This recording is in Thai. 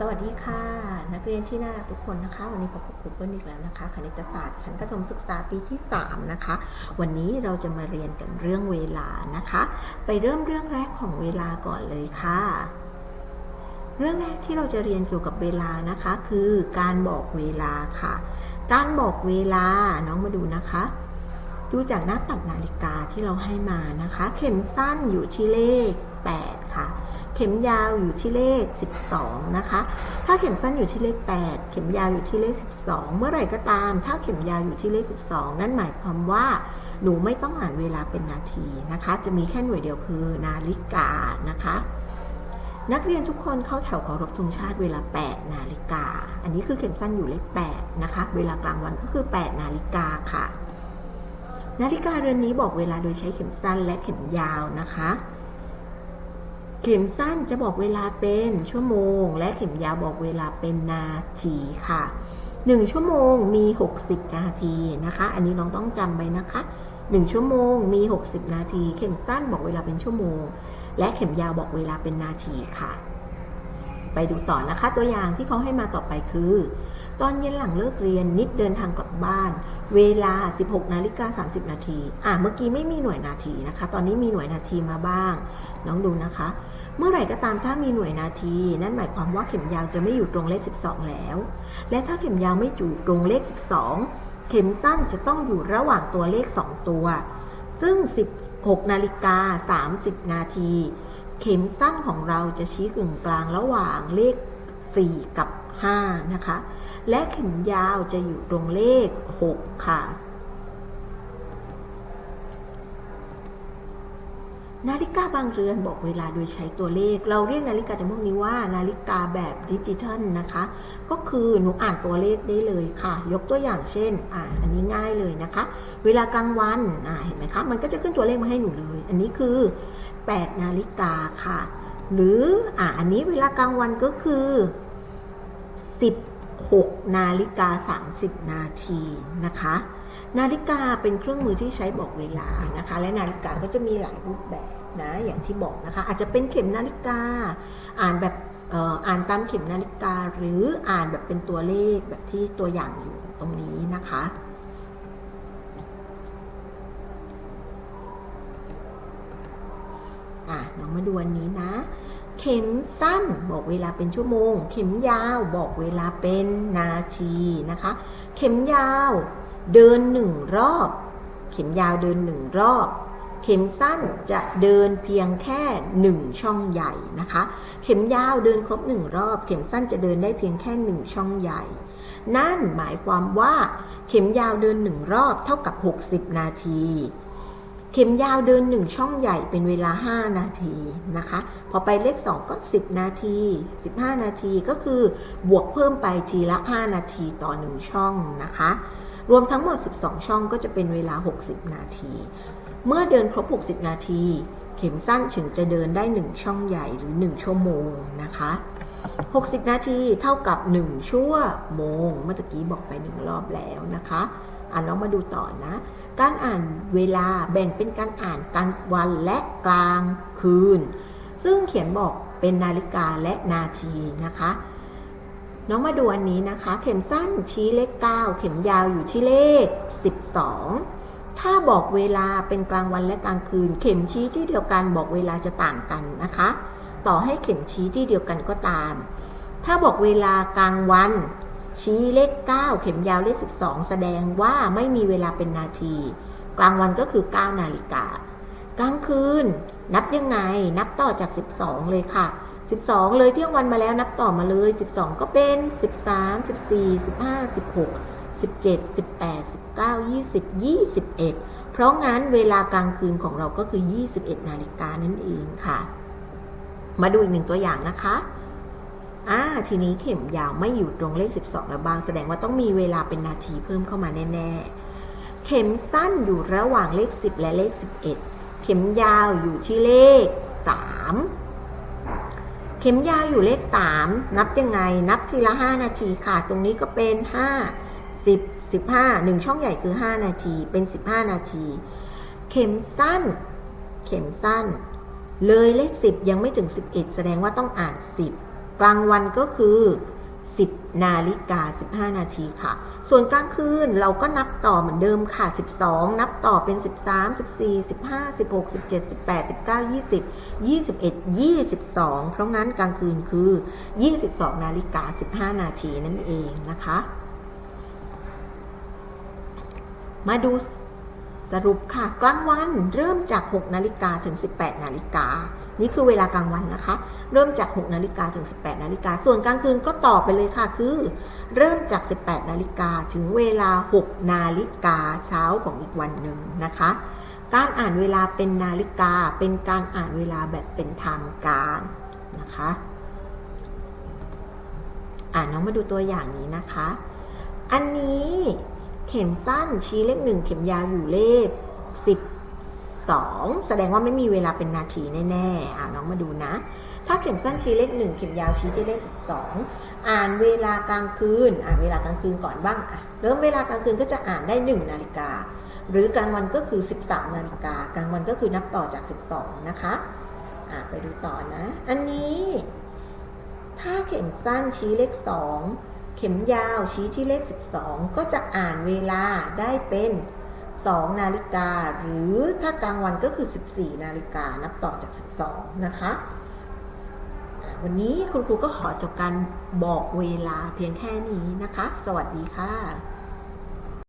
สวัสดีค่ะ นักเรียนที่น่ารักทุกคนนะคะ วันนี้พบกับครูเปิ้ลอีกแล้วนะคะคณิตศาสตร์ชั้นประถมศึกษาปีที่ 3 นะคะ วันนี้เราจะมาเรียนกันเรื่องเวลานะคะ ไปเริ่มเรื่องแรกของเวลาก่อนเลยค่ะ เรื่องแรกที่เราจะเรียนเกี่ยวกับเวลานะคะ คือการบอกเวลาค่ะ การบอกเวลาน้องมาดูนะคะ ดูจากหน้าปัดนาฬิกาที่เราให้มานะคะ เข็มสั้นอยู่ที่เลข 8 ค่ะ เข็มยาวอยู่ที่เลข 12 นะคะ ถ้าเข็มสั้นอยู่ที่เลข 8 เข็มยาวอยู่ที่เลข 12 เมื่อไหร่ก็ตาม ถ้าเข็มยาวอยู่ที่เลข 12 นั่นหมายความว่า หนูไม่ต้องอ่านเวลาเป็นนาทีนะคะ จะมีแค่หน่วยเดียวคือนาฬิกานะคะ นักเรียนทุกคนเข้าแถวเคารพธงชาติเวลา 8 นาฬิกา อันนี้คือเข็มสั้นอยู่เลข 8 นะคะ เวลากลางวันก็คือ 8 นาฬิกาค่ะ นาฬิกาเรือนนี้บอกเวลาโดยใช้เข็มสั้นและเข็มยาวนะคะ เข็มสั้นจะบอกเวลาเป็นชั่วโมง และเข็มยาวบอกเวลาเป็นนาทีค่ะ 1 ชั่วโมงมี 60 นาทีนะคะ อันนี้น้องต้องจำไว้นะคะ 1 ชั่วโมงมี 60 นาที เข็มสั้นบอกเวลาเป็นชั่วโมง และเข็มยาวบอกเวลาเป็นนาทีค่ะ ไปดูต่อนะคะ ตัวอย่างที่เขาให้มาต่อไปคือ ตอนเย็นหลังเลิกเรียนนิดเดินทางกลับบ้าน เวลา 16นาฬิกา30 นาที อะเมื่อกี้ไม่มีหน่วยนาทีนะคะ ตอนนี้มีหน่วยนาทีมาบ้าง น้องดูนะคะ เมื่อไหร่ก็ตามถ้ามีหน่วยนาที นั่นหมายความว่าเข็มยาวจะไม่อยู่ตรงเลข 12 แล้ว และถ้าเข็มยาวไม่อยู่ตรงเลข 12 เข็มสั้นจะต้องอยู่ระหว่างตัวเลข 2 ตัว ซึ่ง 16 นาฬิกา 30 นาที เข็มสั้นของเราจะชี้กึ่งกลางระหว่างเลข 4 กับ 5 นะคะ และเข็มยาวจะอยู่ตรงเลข 6 ค่ะ นาฬิกาบางเรือนบอกเวลาโดยใช้ตัวเลข เราเรียกนาฬิกาจำพวกนี้ว่า นาฬิกาแบบดิจิทัลนะคะ ก็คือหนูอ่านตัวเลขได้เลยค่ะ ยกตัวอย่างเช่นอ่าอันนี้ง่ายเลยนะคะ เวลากลางวันอ่าเห็นไหมคะ มันก็จะขึ้นตัวเลขมาให้หนูเลย อันนี้คือ 8 นาฬิกาค่ะ หรืออ่าอันนี้เวลากลางวันก็คือ 16 นาฬิกา 30 นาทีนะคะ นาฬิกาเป็นเครื่องมือที่ใช้บอกเวลานะคะ และนาฬิกาก็จะมีหลายรูปแบบนะอย่างที่บอกนะคะ อาจจะเป็นเข็มนาฬิกา อ่านแบบอ่ออ่านตามเข็มนาฬิกา หรืออ่านแบบเป็นตัวเลขแบบที่ตัวอย่างอยู่ตรงนี้นะคะอะน้องมาดูอันนี้นะ เข็มสั้นบอกเวลาเป็นชั่วโมง เข็มยาวบอกเวลาเป็นนาทีนะคะ เข็มยาว เดินหนึ่งรอบ เข็มยาวเดินหนึ่งรอบ เข็มสั้นจะเดินเพียงแค่หนึ่งช่องใหญ่นะคะ เข็มยาวเดินครบหนึ่งรอบ เข็มสั้นจะเดินได้เพียงแค่หนึ่งช่องใหญ่ นั่นหมายความว่า เข็มยาวเดินหนึ่งรอบเท่ากับ 60 นาที เข็มยาวเดิน1ช่องใหญ่เป็นเวลา 5 นาทีนะคะ พอไปเลข 2 ก็ 10 นาที 15 นาทีก็คือบวกเพิ่มไปทีละ 5 นาทีต่อ 1 ช่องนะคะ รวมทั้งหมด 12 ช่องก็จะเป็นเวลา 60 นาที เมื่อเดินครบ 60 นาที เข็มสั้นถึงจะเดินได้ 1 ช่องใหญ่หรือ 1 ชั่วโมงนะคะ 60 นาทีเท่ากับ 1 ชั่วโมง เมื่อกี้บอกไป 1 รอบแล้วนะคะอ่านน้องมาดูต่อนะ การอ่านเวลาแบ่งเป็นการอ่านกลางวันและกลางคืน ซึ่งเขียนบอกเป็นนาฬิกาและนาทีนะคะ น้องมาดูอันนี้นะคะ เข็มสั้นชี้เลข 9 เข็มยาวอยู่ที่เลข 12 ถ้าบอกเวลาเป็นกลางวันและกลางคืน เข็มชี้ที่เดียวกันบอกเวลาจะต่างกันนะคะ ต่อให้เข็มชี้ที่เดียวกันก็ตาม ถ้าบอกเวลากลางวัน ชี้เลข 9 เข็มยาวเลข 12 แสดงว่าไม่มีเวลาเป็นนาที กลางวันก็คือ 9 นาฬิกา กลางคืน นับยังไงนับต่อจาก 12 เลยค่ะ 12 เลยเที่ยงวันมาแล้วนับต่อมาเลย 12 ก็เป็น 13 14 15 16 17 18 19 20 21 เพราะงั้นเวลากลางคืนของเราก็คือ 21 นาฬิกานั่นเองค่ะ มาดูอีกหนึ่งตัวอย่างนะคะอ่าทีนี้เข็มยาวไม่อยู่ตรงเลข 12 แล้วบาง แสดงว่าต้องมีเวลาเป็นนาทีเพิ่มเข้ามาแน่ๆ เข็มสั้นอยู่ระหว่างเลข 10 และเลข 11 เข็มยาวอยู่ที่เลข 3 เข็มยาวอยู่เลข 3 นับยังไง นับทีละ 5 นาทีค่ะ ตรงนี้ก็เป็น 5 10 15 1 ช่องใหญ่คือ 5 นาที เป็น 15 นาที เข็มสั้น เข็มสั้น เลยเลข 10 ยังไม่ถึง 11 แสดงว่าต้องอ่าน 10 กลางวันก็คือ 10 นาฬิกา 15 นาทีค่ะ ส่วนกลางคืนเราก็นับต่อเหมือนเดิมค่ะ 12 นับต่อเป็น 13 14 15 16 17 18 19 20 21 22 เพราะงั้นกลางคืนคือ 22 นาฬิกา 15 นาทีนั่นเองนะคะ มาดูสรุปค่ะ กลางวันเริ่มจาก 6 นาฬิกาถึง 18 นาฬิกา นี่คือเวลากลางวันนะคะ เริ่มจาก 6 นาฬิกาถึง 18 นาฬิกา ส่วนกลางคืนก็ต่อไปเลยค่ะ คือ เริ่มจาก 18 นาฬิกาถึงเวลา 6 นาฬิกาเช้าของอีกวันหนึ่งนะคะ การอ่านเวลาเป็นนาฬิกา เป็นการอ่านเวลาแบบเป็นทางการนะคะ อ่านน้องมาดูตัวอย่างนี้นะคะ อันนี้เข็มสั้นชี้เลขหนึ่งเข็มยาวอยู่เลข 2 แสดงว่าไม่มีเวลาเป็นนาทีแน่ๆอ่าน้องมาดูนะ ถ้าเข็มสั้นชี้เลขหนึ่งเข็มยาวชี้ที่เลข 12 อ่านเวลากลางคืน อ่านเวลากลางคืนก่อนบ้างอะเริ่มเวลากลางคืนก็จะอ่านได้ 1 นาฬิกา หรือกลางวันก็คือ 13 นาฬิกากลางวันก็คือนับต่อจาก 12 นะคะอ่าไปดูต่อนะ อันนี้ ถ้าเข็มสั้นชี้เลข 2 เข็มยาวชี้ที่เลข 12 ก็จะอ่านเวลาได้เป็น 2 นาฬิกา หรือถ้ากลางวันก็คือ 14 นาฬิกานับต่อจาก 12 นะคะวันนี้คุณครูก็ขอจบการบอกเวลาเพียงแค่นี้นะคะ สวัสดีค่ะ